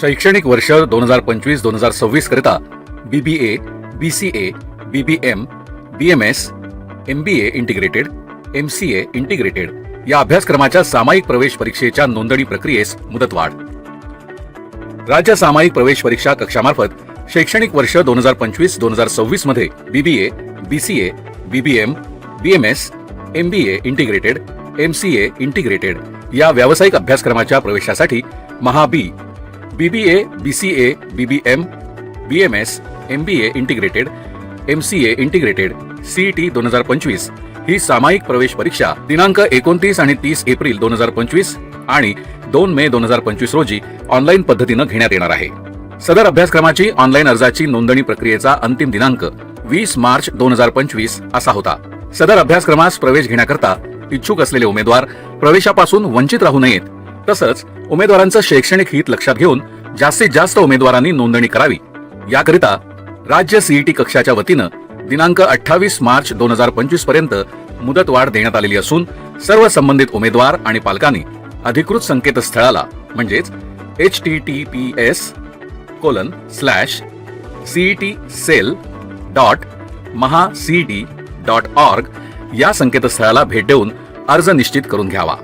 शैक्षणिक वर्ष दोन हजार पंचवीस दोन हजार सव्वीस करिता BBA BCA BBM B A integrated M C A integrated या अभ्यासक्रमाच्या सामायिक प्रवेश परीक्षेच्या नोंदणी प्रक्रियेस मुदतवाढ राज्य सामायिक प्रवेश परीक्षा कक्षामार्फत शैक्षणिक वर्ष दोन हजार पंचवीस दोन हजार सव्वीसमध्ये BBA BCA BBM BMS MBA integrated MCA integrated या व्यावसायिक अभ्यासक्रमाच्या प्रवेशासाठी महाबी BBA BCA BBM BMS MBA integrated MCA integrated CET दोन हजार पंचवीस. ही सामायिक प्रवेश परीक्षा दिनांक एकोणतीस आणि तीस एप्रिल दोन हजार पंचवीस आणि दोन मे दोन हजार पंचवीस रोजी ऑनलाईन पद्धतीनं घेण्यात येणार आहे. सदर अभ्यासक्रमाची ऑनलाईन अर्जाची नोंदणी प्रक्रियेचा अंतिम दिनांक वीस मार्च दोन हजार पंचवीस असा होता. सदर अभ्यासक्रमास प्रवेश घेण्याकरता इच्छुक असलेले उमेदवार प्रवेशापासून वंचित राहू नयेत. तसंच उमेदवारांचं शैक्षणिक हित लक्षात घेऊन जास्तीत जास्त उमेदवारांनी नोंदणी करावी. याकरिता राज्य सीईटी कक्षाच्या वतीनं दिनांक अठ्ठावीस मार्च दोन हजार पंचवीसपर्यंत मुदतवाढ देण्यात आलेली असून सर्व संबंधित उमेदवार आणि पालकांनी अधिकृत संकेतस्थळाला म्हणजेच H T T P S colon slash CET cell dot Maha CET dot org या संकेतस्थळाला भेट देऊन अर्ज निश्चित करून घ्यावा.